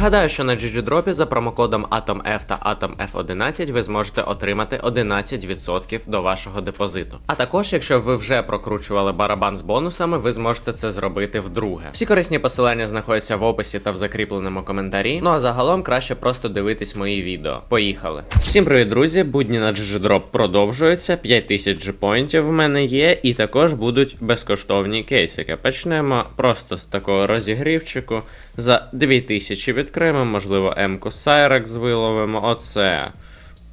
Нагадаю, що на GGDrop за промокодом AtomF та AtomF11 ви зможете отримати 11% до вашого депозиту. А також, якщо ви вже прокручували барабан з бонусами, ви зможете це зробити вдруге. Всі корисні посилання знаходяться в описі та в закріпленому коментарі. Ну а загалом краще просто дивитись мої відео. Поїхали. Всім привіт, друзі! Будні на GGDrop продовжуються. 5000 джипоінтів в мене є, і також будуть безкоштовні кейсики. Почнемо просто з такого розігрівчику. За 2000 відкриємо, можливо, М-ку Cyrex виловимо. Оце.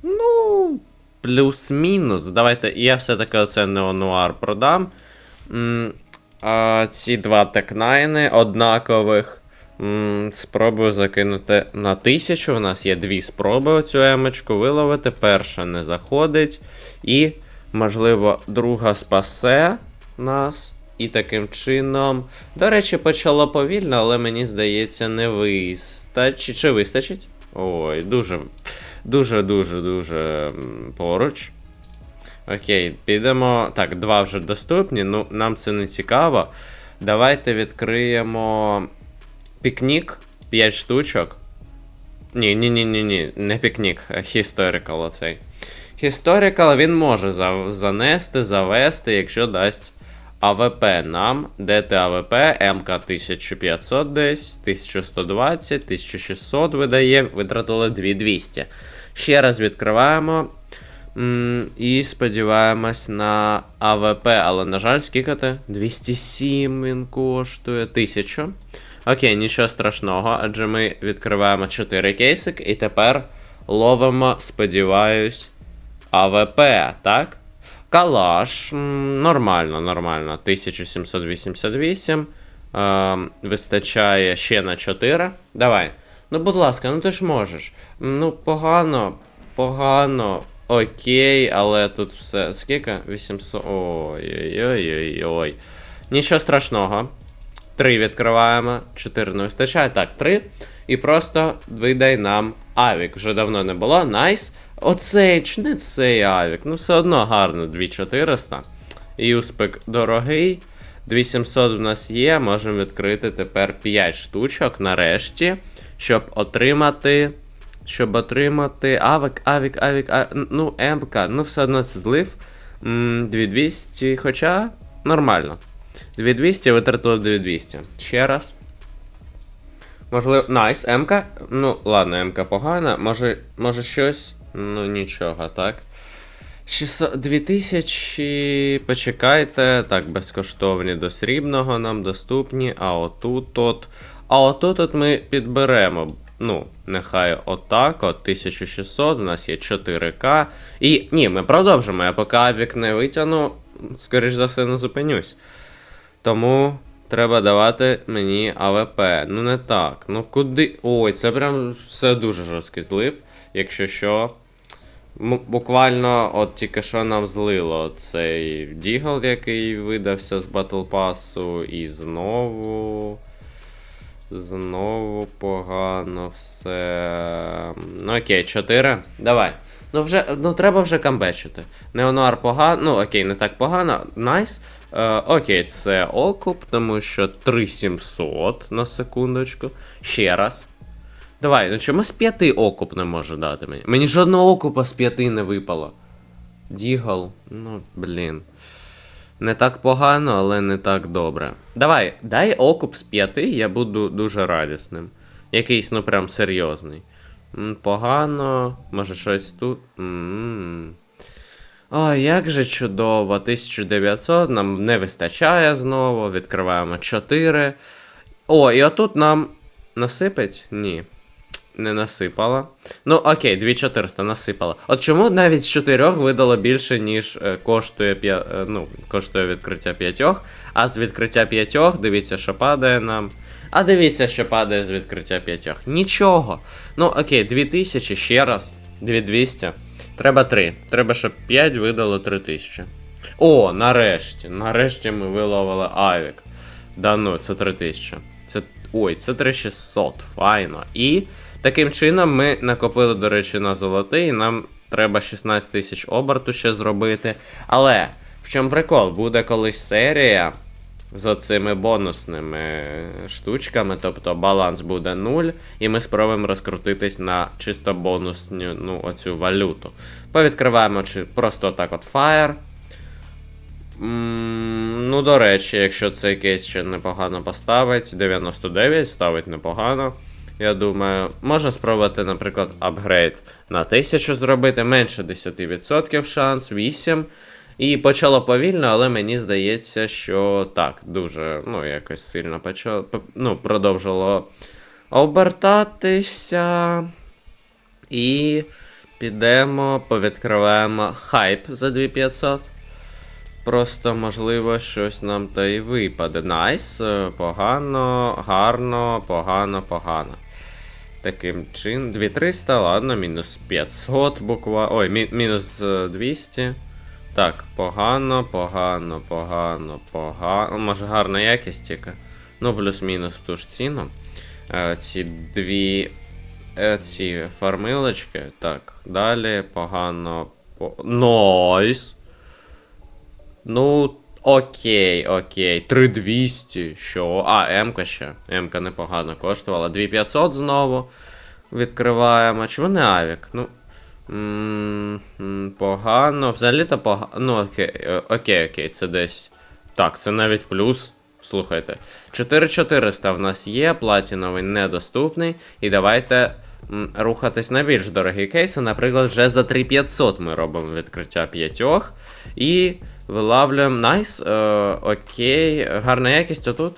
Ну, плюс-мінус. Давайте я все-таки оце неонуар продам. А ці два текнайни однакових. Спробую закинути на тисячу. У нас є дві спроби оцю емочку виловити. Перша не заходить. І, можливо, друга спасе нас. І таким чином. До речі, почало повільно, але мені здається, не вистачить. Чи вистачить? Ой, дуже, дуже, дуже, поруч. Окей, підемо. Так, два вже доступні. Ну, нам це не цікаво. Давайте відкриємо пікнік. 5 штучок. Ні, ні, ні, ні, ні, не пікнік, а Historical оцей. Historical він може за- занести, завести, якщо дасть АВП нам. Де ти АВП? МК 1500 десь, 1120, 1600 видає, витратили 2200. Ще раз відкриваємо. І сподіваємось на АВП, але, на жаль, скільки ти? 207 він коштує. 1000. Окей, нічого страшного, адже ми відкриваємо 4 кейсик і тепер ловимо, сподіваюсь, АВП, так? Калаш. Нормально, нормально. 1788. Е, вистачає ще на 4. Давай. Ну, будь ласка, ну ти ж можеш. Ну, погано, погано. Окей, але тут все. Скільки? 800. Ой-ой-ой-ой. Нічого страшного. 3 відкриваємо, 4 не вистачає. Так, 3. І просто видай нам авік. Вже давно не було. Найс. Оцей, чи не цей авік. Ну, все одно гарно, 2400. І успіх дорогий. 2700 в нас є. Можемо відкрити тепер 5 штучок нарешті, щоб отримати. Щоб отримати авік, авік, авік, а, ну, МК, ну все одно це злив. М, 2200, хоча нормально. 2200 витратили 2200. Ще раз. Можливо. Найс, МК. Ну, ладно, МК погана. Може, може щось. Ну, нічого, так. 600, 2000. Почекайте. Так, безкоштовні до срібного нам доступні. А отут от. А отут от ми підберемо. Ну, нехай отак, от 1600, у нас є 4К. І ні, ми продовжимо. Я поки авік не витягну, скоріш за все, не зупинюсь. Тому треба давати мені АВП. Ну не так. Ну куди. Ой, це прям все дуже жорсткий злив. Якщо що. Буквально от тільки що нам злило цей Дігл, який видався з Battle Pass, і знову. Знову погано все. Ну окей, 4. Давай. Ну вже, ну треба вже камбечити. Неонуар погано. Ну окей, не так погано. Найс. Е, окей, це окуп, тому що 3700 на секундочку. Ще раз. Давай, ну чому з 5 окуп не може дати мені? Мені жодного окупа з 5 не випало. Дігл, ну, блін. Не так погано, але не так добре. Давай, дай окуп з 5, я буду дуже радісним. Якийсь, ну прям серйозний. М, Погано, може щось тут. М. Ой, як же чудово. 1900 нам не вистачає знову. Відкриваємо 4. О, і отут нам насипить? Ні. Не насипала. Ну, окей, 2400 насипала. От чому навіть з 4 видало більше, ніж е, коштує, п'я... е, ну, коштує відкриття 5, а з відкриття 5, дивіться, що падає нам. А дивіться, що падає з відкриття 5. Нічого. Ну, окей, 2000 ще раз. 2200. Треба 3. Треба, щоб 5 видало 3000. О, нарешті. Нарешті ми виловили авік. Да ну, це 3000. Це. Ой, це 3600. Файно. І таким чином ми накопили, до речі, на золотий. Нам треба 16 тисяч оберту ще зробити. Але в чому прикол? Буде колись серія. З оцими бонусними штучками, тобто баланс буде 0, і ми спробуємо розкрутитись на чисто бонусну ну, оцю валюту. Повідкриваємо чи просто так от Fire. Ну, до речі, якщо цей кейс ще непогано поставить, 99 ставить непогано. Я думаю, можна спробувати, наприклад, апгрейд на 1000 зробити, менше 10% шанс, 8. І почало повільно, але мені здається, що так, дуже, ну, якось сильно почало, ну, продовжило обертатися. І підемо, повідкриваємо хайп за 2500. Просто, можливо, щось нам та й випаде. Найс, е, погано, гарно, погано, погано. Таким чином. 2300, ладно, мінус 500 буква. Ой, мі- мінус е, 200. Так, погано, погано, погано, погано. Може гарна якість тільки. Ну, плюс-мінус ту ж ціну. Е, ці дві. Е, ці фармилочки. Так, далі погано. По... Найс! Ну, окей, окей. 3200. Що? А, М-ка ще. М-ка непогано коштувала. 2500 знову. Відкриваємо. Чому не Авік? Ну. Погано. Взагалі-то погано. Ну, окей, е, окей, окей, це десь. Так, це навіть плюс. Слухайте. 4400 в нас є, платіновий недоступний. І давайте м, рухатись на більш дорогі кейси. Наприклад, вже за 3500 ми робимо відкриття п'ятьох. І вилавлюємо. Найс. Е, окей. Гарна якість отут.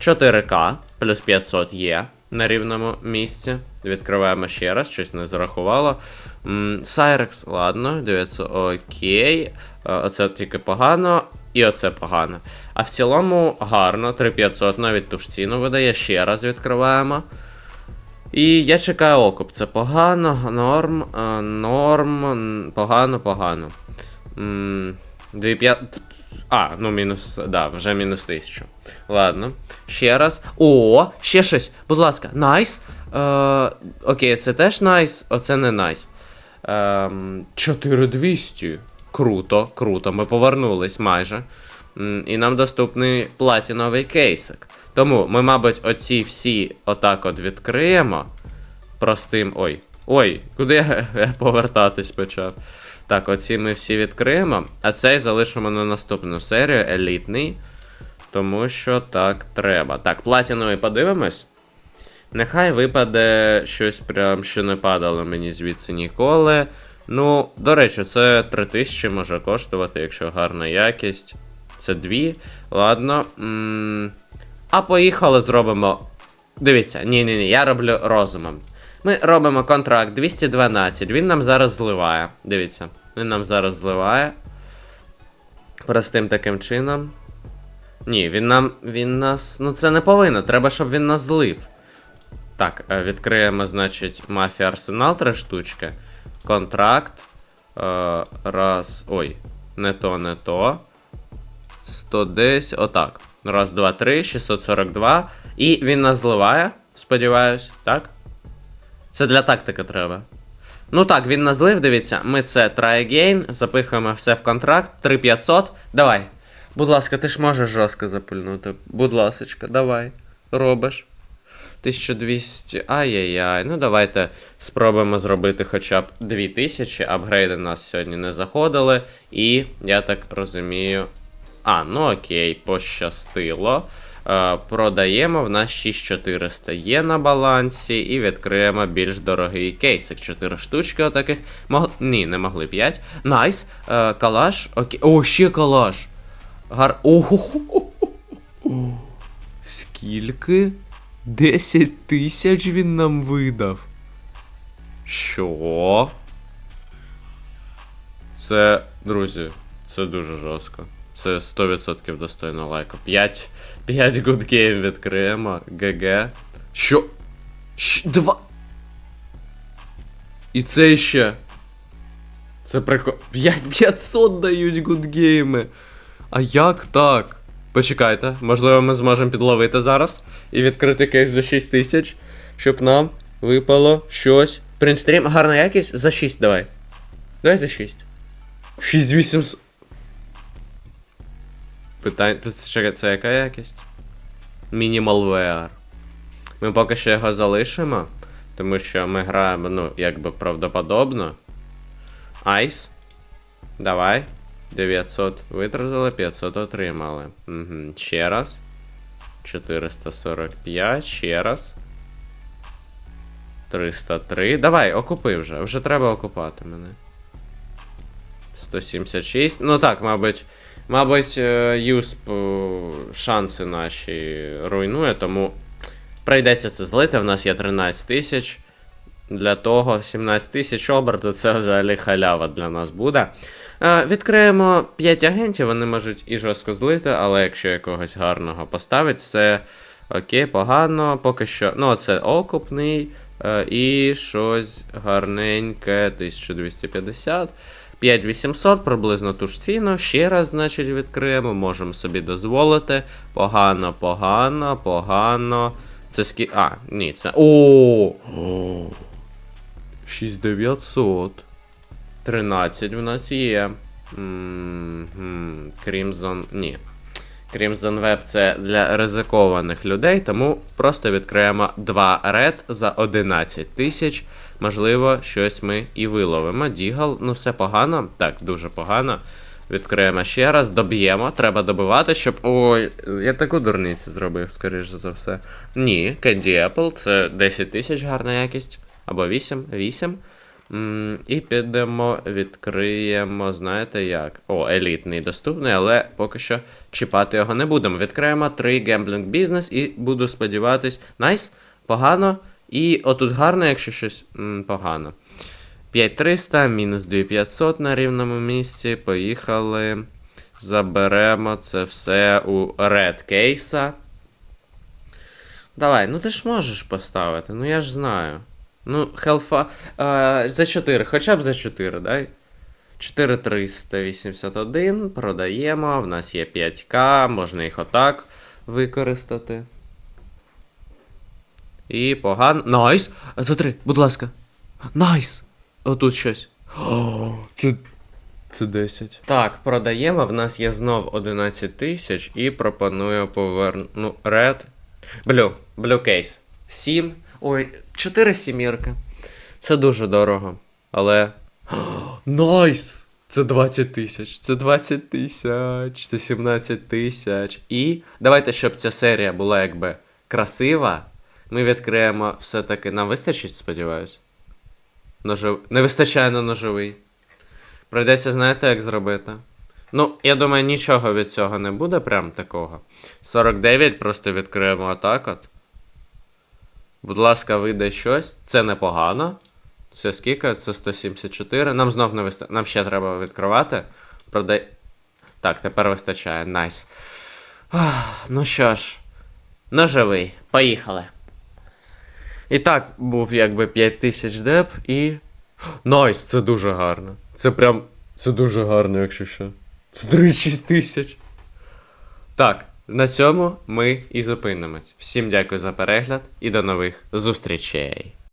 4К плюс 500 є на рівному місці. Відкриваємо ще раз, щось не зарахувало. Cyrex, ладно, 900, окей. Е, Оце тільки погано, і оце погано. А в цілому гарно, 3500 навіть ту ж ціну видає, ще раз відкриваємо. І я чекаю окуп. Це погано, норм, е, норм, погано, погано. М, 2500. А, ну мінус. Да, вже мінус 1000. Ладно. Ще раз. О, ще щось. Будь ласка, найс. Е, окей, це теж найс, оце не найс. Ем, 4200. Круто, круто. Ми повернулись майже. І нам доступний платіновий кейсик. Тому ми, мабуть, оці всі отак от відкриємо. Простим. Ой. Ой, куди я, повертатись почав? Так, оці ми всі відкриємо, а цей залишимо на наступну серію, елітний. Тому що так треба. Так, платіновий подивимось. Нехай випаде щось прям, що не падало мені звідси ніколи. Ну, до речі, це 3000 може коштувати, якщо гарна якість. Це дві. Ладно. м А поїхали, зробимо. Дивіться, ні, ні, ні, я роблю розумом. Ми робимо контракт 212. Він нам зараз зливає. Дивіться, він нам зараз зливає. Простим таким чином. Ні, він нам. Він нас. Ну це не повинно. Треба, щоб він нас злив. Так, е, відкриємо, значить, мафія Арсенал три штучки. Контракт. Е, раз. Ой, не то, не то. 110. Отак. Раз, два, три, 642. І він нас зливає, сподіваюсь, так? Це для тактики треба. Ну так, він нас злив, дивіться. Ми це try again, запихуємо все в контракт. 3500. Давай. Будь ласка, ти ж можеш жорстко запульнути. Будь ласочка, давай. Робиш. 1200. Ай-яй-яй. Ну давайте спробуємо зробити хоча б 2000. Апгрейди нас сьогодні не заходили. І, я так розумію. А, ну окей, пощастило. Е, продаємо, в нас 6400 є на балансі, і відкриємо більш дорогий кейсик. 4 штучки отаких. Мог... Ні, не могли 5. Найс. Е, калаш. Окей. О, ще калаш. Гар. Скільки? 10 тисяч він нам видав. Що? Це, друзі, це дуже жорстко. Це 100% достойно лайку. 5, 5 good game відкриємо. ГГ. Що? Щ, два. І це ще. Це прикол. 5500 дають гудгейми. А як так? Почекайте, можливо, ми зможемо підловити зараз і відкрити кейс за 6 тисяч, щоб нам випало щось. Принстрім, гарна якість за 6 давай. Давай за 6. 6800. Чекай, це яка якість? Мінімалвеар. Ми поки що його залишимо, тому що ми граємо, ну, якби правдоподобно. Айс. Давай. 900 витратили, 500 отримали. Угу. Ще раз. 445, ще раз. 303. Давай, окупи вже. Вже треба окупати мене. 176. Ну так, мабуть. Мабуть, е, Юсп е, шанси наші руйнує, тому прийдеться це злити. В нас є 13 тисяч. Для того 17 тисяч оберту це взагалі халява для нас буде. Е, відкриємо 5 агентів, вони можуть і жорстко злити, але якщо якогось гарного поставить, це окей, погано. Поки що. Ну, це окупний. і щось гарненьке, 1250. 5800, приблизно ту ж ціну. Ще раз, значить, відкриємо. Можемо собі дозволити. Погано, погано, погано. Це скі. А, ні, це. О! 6900. 13 в нас є. Crimson. Ні. Crimson Web це для ризикованих людей, тому просто відкриємо 2 ред за 11 тисяч. Можливо, щось ми і виловимо. Дігал, ну все погано. Так, дуже погано. Відкриємо ще раз, доб'ємо. Треба добивати, щоб. Ой, я таку дурницю зробив, скоріш за все. Ні, Candy Apple це 10 тисяч гарна якість. Або 8, 8. М, І підемо, відкриємо, знаєте як? О, елітний доступний, але поки що чіпати його не будемо. Відкриємо 3 гемблінг бізнес і буду сподіватись. Найс, погано. І отут гарно, якщо щось погано. 5300, мінус 2500 на рівному місці. Поїхали. Заберемо це все у Red кейса. Давай, ну ти ж можеш поставити, ну я ж знаю. Ну, хелфа. Е, за 4, хоча б за 4, дай. 4381, продаємо. В нас є 5к, можна їх отак використати. І погано. Найс! За 3, будь ласка. Найс! Отут щось. О, це. Це 10. Так, продаємо. В нас є знов 11 тисяч і пропоную поверну. Ну, Red. Блю. Блю кейс. 7. Ой, 4 сімірки. Це дуже дорого. Але. Найс! Це 20 тисяч. Це 20 тисяч. Це 17 тисяч. І давайте, щоб ця серія була якби красива. Ми відкриємо все-таки. Нам вистачить, сподіваюсь. Ножив... Не вистачає на ножовий. Прийдеться, знаєте, як зробити? Ну, я думаю, нічого від цього не буде, прям такого. 49 просто відкриємо отак от. Будь ласка, вийде щось. Це непогано. Це скільки? Це 174. Нам знов не вистачає. Нам ще треба відкривати. Продай. Так, тепер вистачає. Найс. Ах, Ну що ж, ножовий. Поїхали. І так, був якби 5000 деп і. Найс, це дуже гарно. Це прям. Це дуже гарно, якщо що. Це 36 тисяч. Так, на цьому ми і зупинимось. Всім дякую за перегляд і до нових зустрічей.